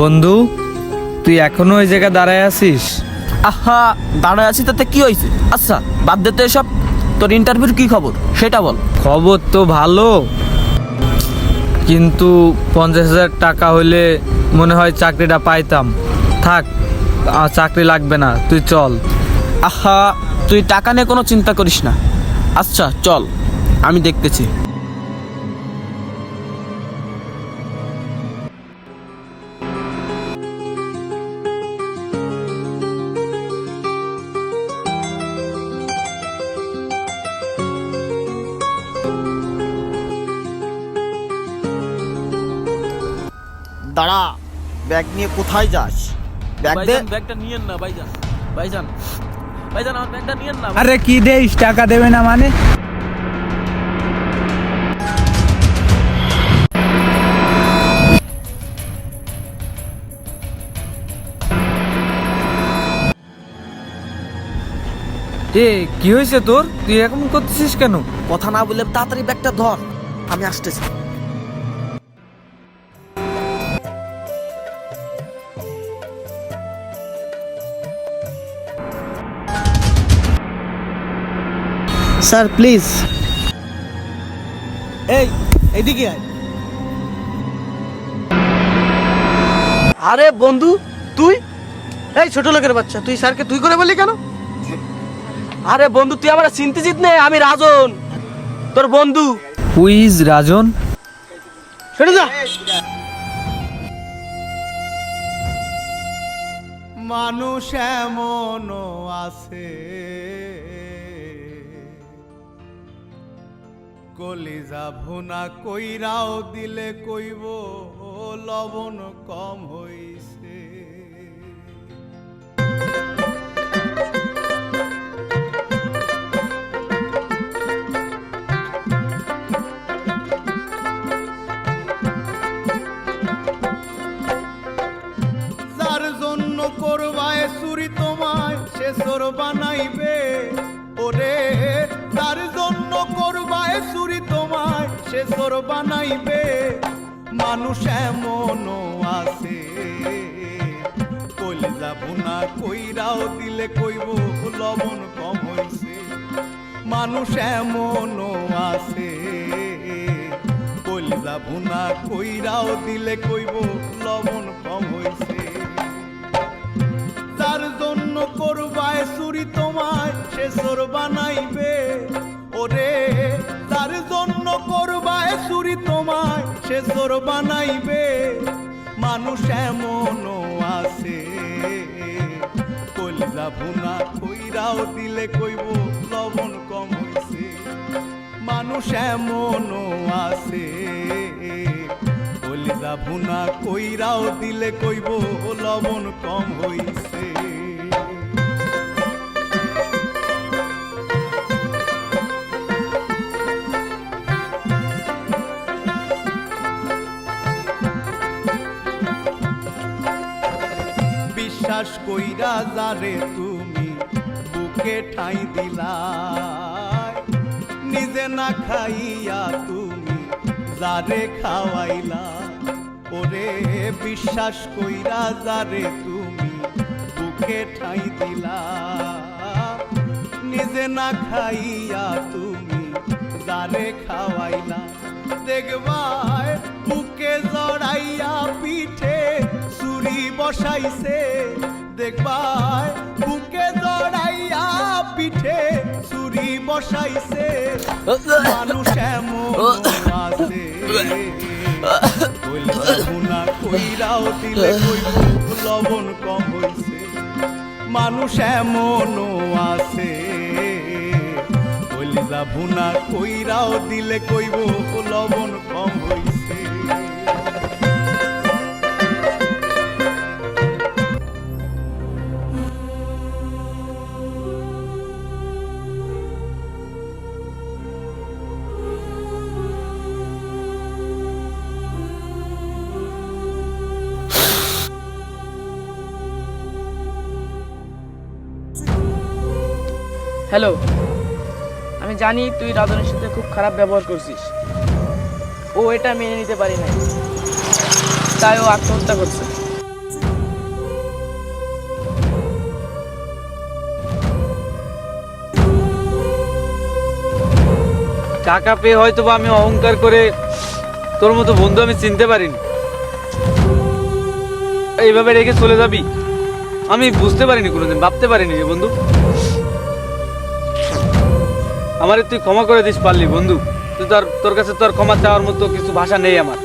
বন্ধু তুই এখনও ওই জায়গায় দাঁড়ায় আছিস? আহা দাঁড়ায় আছি তাতে কি হয়েছে? আচ্ছা বাদ দে তো এসব। তোর ইন্টারভিউর কি খবর? সেটা বল। খবর তো ভালো কিন্তু পঞ্চাশ হাজার টাকা হলে মনে হয় চাকরিটা পাইতাম। থাক আর চাকরি লাগবে না তুই চল। আহা তুই টাকা নিয়ে কোনো চিন্তা করিস না। আচ্ছা চল আমি দেখতেছি। দাঁড়া ব্যাগ নিয়ে কোথায় যাস? ব্যাগ দে। ব্যাগটা নিয়েন না ভাইজান ভাইজান ভাইজান আমার ব্যাগটা নিয়েন না। আরে কি দেইস টাকা দেবে না মানে? এ কি হয়েছে তোর? তুই এখন করতেছিস কেন? কথা না বলে তাড়াতাড়ি ব্যাগটা ধর আমি আসতেছি। Sir please. এই এদিকে আয়। আরে বন্ধু তুই? এই ছোট লোকের বাচ্চা তুই স্যারকে তুই করে বললি কেন? আরে বন্ধু তুই আমার চিন্তিত নে আমি রাজন। তোর বন্ধু। হুইজ রাজন? সরে যা। মানুষ এমনও আছে। কলিজা ভুনা কইরাও দিলে কইব লবণ কম হইছে। যার জন্য করবায় চুরি তোমায়, সে চোর বানাইবে, ওরে তোমায় বানাইবে, মানুষ এমনও আছে। কলিজা ভুনা কইরাও দিলে কইব, লবণ কম হইছে। মানুষ এমনও আছে। কলিজা ভুনা কইরাও দিলে কইব, লবণ কম হইছে। যার জন্য করবায় চুরি তোমায়, সে চোর বানাইবে বানাইবে, মানুষ এমনও আছে। কলিজা ভুনা কইরাও দিলে কইব, লবণ কম হইছে। মানুষ এমনও আছে। কলিজা ভুনা কইরাও দিলে কইব, লবণ কম হইছে। বিশ্বাস কইরা যারে তুমি বুকে ঠাই দিলা নিজে না খাইয়া তুমি যারে খাওয়াইলা ওরে বিশ্বাস কইরা যারে তুমি বুকে ঠাই দিলা নিজে না খাইয়া তুমি যারে খাওয়াইলা দেখবাই বুকে জড়াইয়া পিঠে চুরি বসাইছে। দেখবাই, বুকে জড়াইয়া পিঠে চুরি বসাইছে। মানুষ এমন আছে। কইলা কইরাও দিলে কইব, লবণ কম হইছে। মানুষ এমনও আছে। কলিজা ভুনা কইরাও দিলে কইব, লবণ কম হইছে। হ্যালো, আমি জানি তুই রাজনের সাথে খুব খারাপ ব্যবহার করছিস। ও এটা মেনে নিতে পারি না তাই ও আত্মহত্যা করছে। টাকা পেয়ে হয়তো বা আমি অহংকার করে তোর মতো বন্ধু আমি চিনতে পারিনি। এইভাবে রেখে চলে যাবি? আমি বুঝতে পারিনি কোনোদিন, ভাবতে পারিনি রে বন্ধু। আমারে তুই ক্ষমা করে দিস পারলি, বন্ধু। তুই তোর তোর কাছে তোর ক্ষমা চাওয়ার মতো কিছু ভাষা নেই আমার।